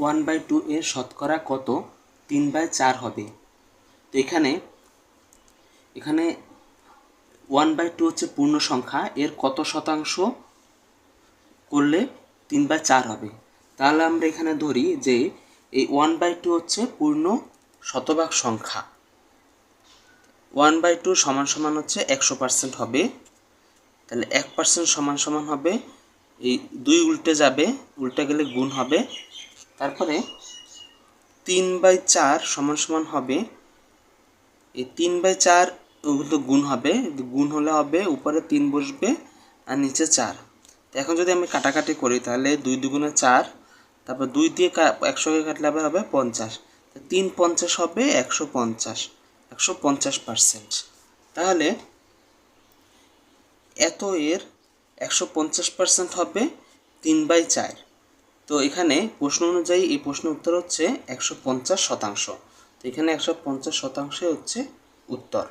One by two এর শতকরা কত? তিন বাই চার হবে। তো এখানে এখানে ওয়ান বাই টু হচ্ছে পূর্ণ সংখ্যা, এর কত শতাংশ করলে তিন বাই চার হবে। তাহলে আমরা এখানে ধরি যে এই ওয়ান বাই টু হচ্ছে পূর্ণ শতভাগ সংখ্যা। ওয়ান বাই টু সমান সমান হচ্ছে একশো পার্সেন্ট হবে। তাহলে এক পার্সেন্ট সমান সমান হবে, এই দুই উল্টে যাবে, উল্টে গেলে গুণ হবে তারপরে তিন বাই চার সমান সমান হবে, এই তিন বাই চার ওগুলো গুণ হবে গুণ হলে হবে উপরে তিন বসবে আর নিচে চার। তো এখন যদি আমি কাটাকাটি করি তাহলে দুই দুগুণে চার, তারপর দুই দিয়ে একশোকে কাটলে আবার হবে পঞ্চাশ। তিন পঞ্চাশ হবে একশো পঞ্চাশ একশো পঞ্চাশ পার্সেন্ট। তাহলে এত এর একশো পঞ্চাশ পার্সেন্ট হবে তিন বাই চার। তো এখানে প্রশ্ন অনুযায়ী এই প্রশ্ন উত্তর হচ্ছে একশো পঞ্চাশ শতাংশ। তো এখানে একশো পঞ্চাশ শতাংশে হচ্ছে উত্তর।